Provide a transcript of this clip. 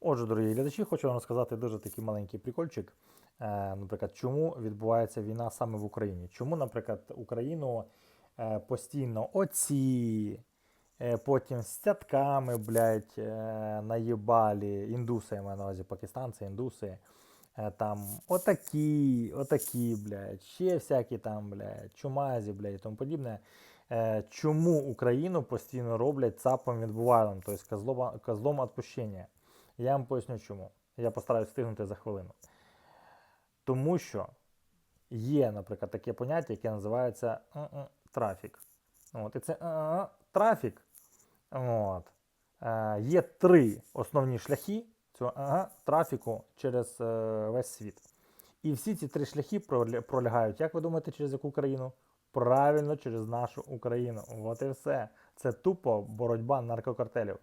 Отже, дорогі глядачі, хочу вам розказати дуже такий маленький прикольчик. Е, наприклад, чому відбувається війна саме в Україні? Чому, наприклад, Україну е, постійно оці, е, потім з цятками, блядь, наїбалі, індуси, я маю на увазі пакистанці, індуси. Там отакі, отакі, блядь, ще всякі там, блядь, чумазі, блядь, і тому подібне. Чому Україну постійно роблять цапом відбувалом, тобто козлом відпущення? Я вам поясню чому. Я постараюсь встигнути за хвилину. Тому що є, наприклад, таке поняття, яке називається трафік. От, і це трафік. От, е, є три основні шляхи цього трафіку через е, весь світ. І всі ці три шляхи пролягають, як ви думаєте, через яку країну? Правильно, через нашу Україну. От і все. Це тупо боротьба наркокартелів.